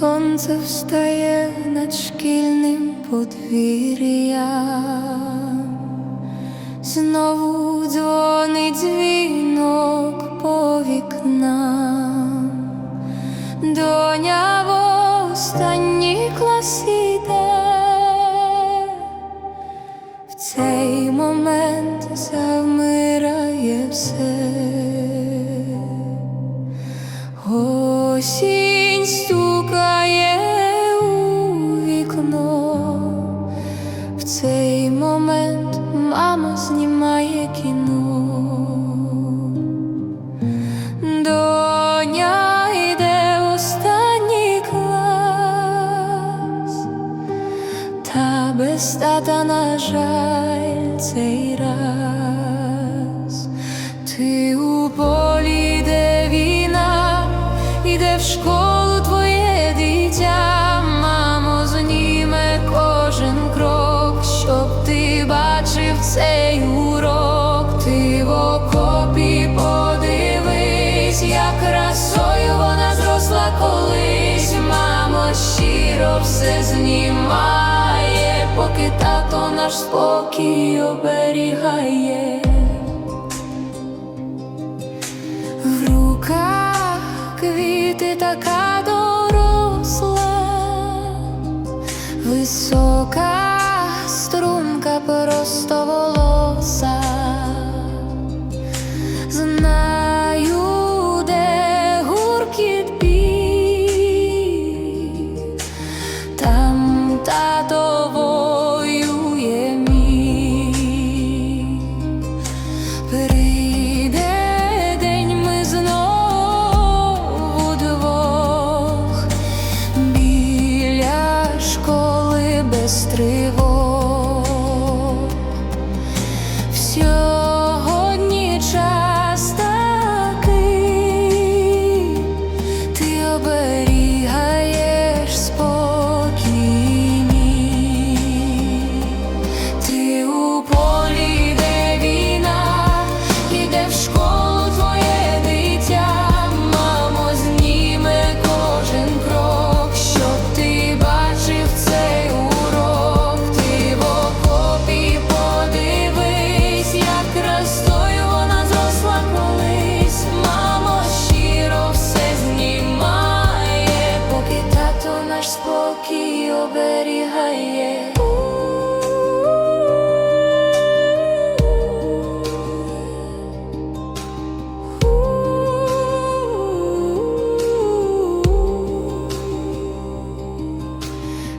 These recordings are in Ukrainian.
Сонце встає над шкільним подвір'ям, знову дзвонить дзвінок по вікнам, доня в останній клас іде, в цей момент завмирає все. Осінь стукає у вікно, в цей момент мама знімає кіно, доня йде в останній клас, та без тата, на жаль, цей раз ти красою вона зросла колись, мамо, щиро все знімає, поки тато наш спокій оберігає. В руках квіти така доросла, висока струнка просто волоса. без Оберігає.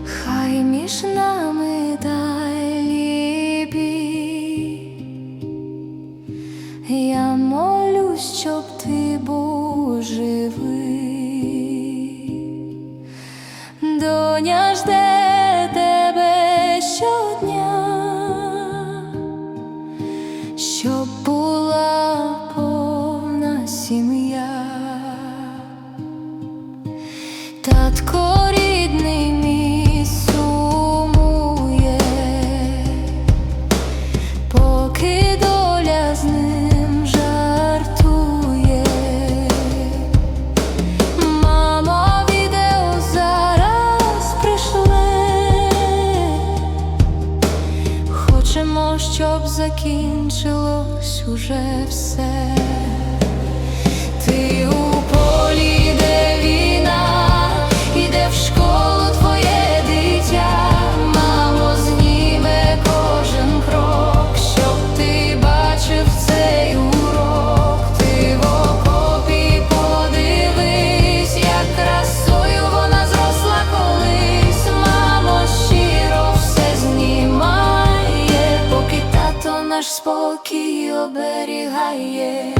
Хай між нами молюсь, щоб ти був щоб Хочемо, щоб закінчилось уже все. Ти знімає,